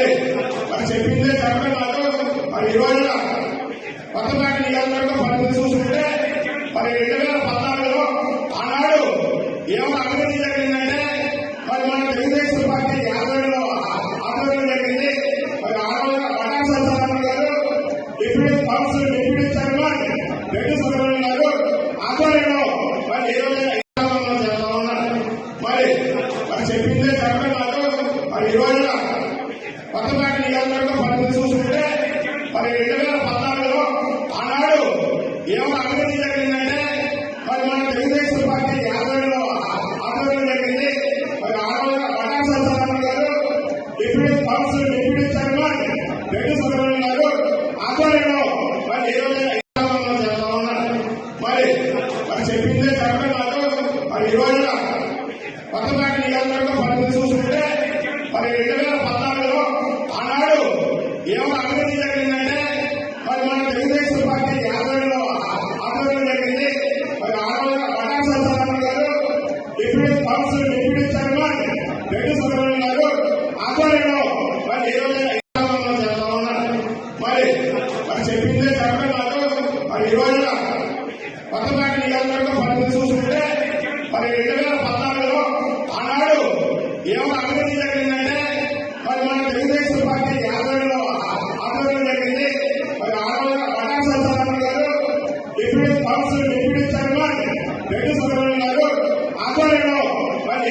మరి మరి చెప్పిందే జరగడం మాకు మరి ఈ రోజున కొత్తపేట నియోజకవర్గం పరిమితి చూసుకుంటే మరి రెండు వేల పద్నాలుగులో ఆనాడు ఏమో అభివృద్ధి జరిగిందంటే మరి మన తెలుగుదేశం పార్టీ యాదవ్లో ఆధ్వర్యం జరిగింది. మరి ఆ రోజున పటాన్ సత్యనారాయణ గారు deputy council deputy chairman Reddy Subrahmanyam గారు ఆధ్వర్యంలో మరి ఈ రోజున ఎగ్జామ్లో మరి మరి చెప్పిందే జరగడం మాకు మరి ఈ రోజున మరి మరి చెప్పిందే జరగడం మాకు మరి ఈ రోజున కొత్తపేట నియోజకవర్గం పరిస్థితి చూసుకుంటే మరి రెండు వేల పద్నాలుగులో ఆనాడు ఏమో అభివృద్ధి జరిగిందంటే మరి మన కొత్తపేట నియోజకవర్గం పరిస్థితి చూసుకుంటే మరి రెండు వేల పద్నాలుగులో ఆనాడు ఏమో అభివృద్ధి జరిగిందంటే మరి మన తెలుగుదేశం పార్టీ యాదవ్లో ఆధ్వర్యం జరిగింది మరి ఆ రోజున పటాన్ సత్యనారాయణ గారు deputy council deputy chairman Reddy Subrahmanyam గారు ఆధ్వర్యంలో మరి